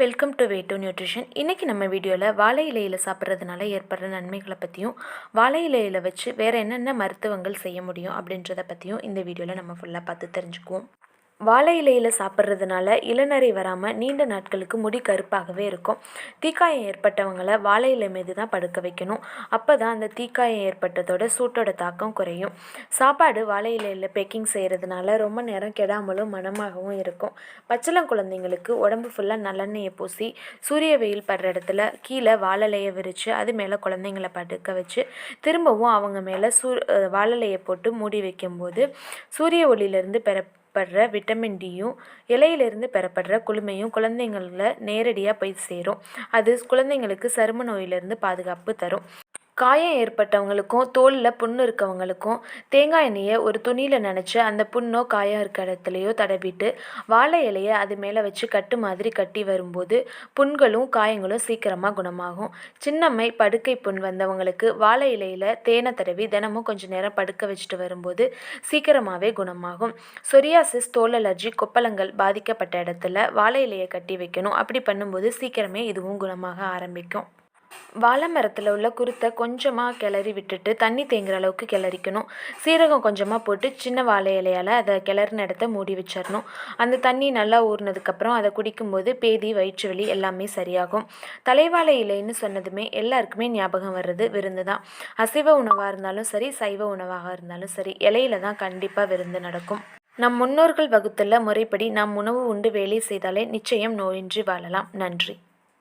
Welcome to way to nutrition இன்றைக்கி நம்ம வீடியோவில் வாழை இலையில் சாப்பிட்றதுனால ஏற்படுற நன்மைகளை பற்றியும் வாழை இலையில் வச்சு வேறு என்னென்ன மருத்துவங்கள் செய்ய முடியும் அப்படின்றத பற்றியும் இந்த வீடியோவில் நம்ம ஃபுல்லாக பார்த்து தெரிஞ்சுக்குவோம். வாழை இலையில் சாப்பிட்றதுனால இளநரை வராமல் நீண்ட நாட்களுக்கு முடி கருப்பாகவே இருக்கும். தீக்காயம் ஏற்பட்டவங்களை வாழை இலை மீது தான் படுக்க வைக்கணும். அப்போ தான் அந்த தீக்காயம் ஏற்பட்டதோட சூட்டோட தாக்கம் குறையும். சாப்பாடு வாழை இலையில் பேக்கிங் செய்கிறதுனால ரொம்ப நேரம் கெடாமலும் மனமாகவும் இருக்கும். பச்சளம் குழந்தைங்களுக்கு உடம்பு ஃபுல்லாக நல்லெண்ணெயை பூசி சூரிய வெயில் படுற இடத்துல கீழே வாழலையை விரித்து அது மேலே குழந்தைங்கள படுக்க வச்சு திரும்பவும் அவங்க மேலே சூ வாழலையை போட்டு மூடி வைக்கும்போது சூரிய ஒளியிலேருந்து பெற படுற விட்டமின் டியும் இலையிலிருந்து பெறப்படுற குளுமையும் குழந்தைங்களில் நேரடியாக போய் சேரும். அது குழந்தைங்களுக்கு சரும நோயிலிருந்து பாதுகாப்பு தரும். காயம் ஏற்பட்டவங்களுக்கும் தோலில் புண்ணு இருக்கவங்களுக்கும் தேங்காய் எண்ணெயை ஒரு துணியில் நினச்சி அந்த புண்ணோ காயம் இருக்க இடத்துலையோ தடவிட்டு வாழை இலையை அது மேலே வச்சு கட்டு மாதிரி கட்டி வரும்போது புண்களும் காயங்களும் சீக்கிரமாக குணமாகும். சின்னம்மை படுக்கை புண் வந்தவங்களுக்கு வாழை இலையில் தேனை தடவி தினமும் கொஞ்சம் நேரம் படுக்க வச்சுட்டு வரும்போது சீக்கிரமாகவே குணமாகும். சொரியாசிஸ் தோல் அலர்ஜி கொப்பளங்கள் பாதிக்கப்பட்ட இடத்துல வாழை இலையை கட்டி வைக்கணும். அப்படி பண்ணும்போது சீக்கிரமே இதுவும் குணமாக ஆரம்பிக்கும். வாழை மரத்தில் உள்ள குருத்தை கொஞ்சமாக கிளறி விட்டுட்டு தண்ணி தேங்குற அளவுக்கு கிளறிக்கணும். சீரகம் கொஞ்சமாக போட்டு சின்ன வாழை இலையால் அதை கிளறின இடத்த மூடி வச்சிடணும் அந்த தண்ணி நல்லா ஊறினதுக்கப்புறம் அதை குடிக்கும்போது பேதி வயிற்று வலி எல்லாமே சரியாகும். தலைவாழை இலைன்னு சொன்னதுமே எல்லாருக்குமே ஞாபகம் வர்றது விருந்து தான். அசைவ உணவாக இருந்தாலும் சரி சைவ உணவாக இருந்தாலும் சரி இலையில தான் கண்டிப்பாக விருந்து நடக்கும். நம் முன்னோர்கள் வகுத்துள்ள முறைப்படி நாம் உணவு உண்டு வேலை செய்தாலே நிச்சயம் நோயின்றி வாழலாம். நன்றி.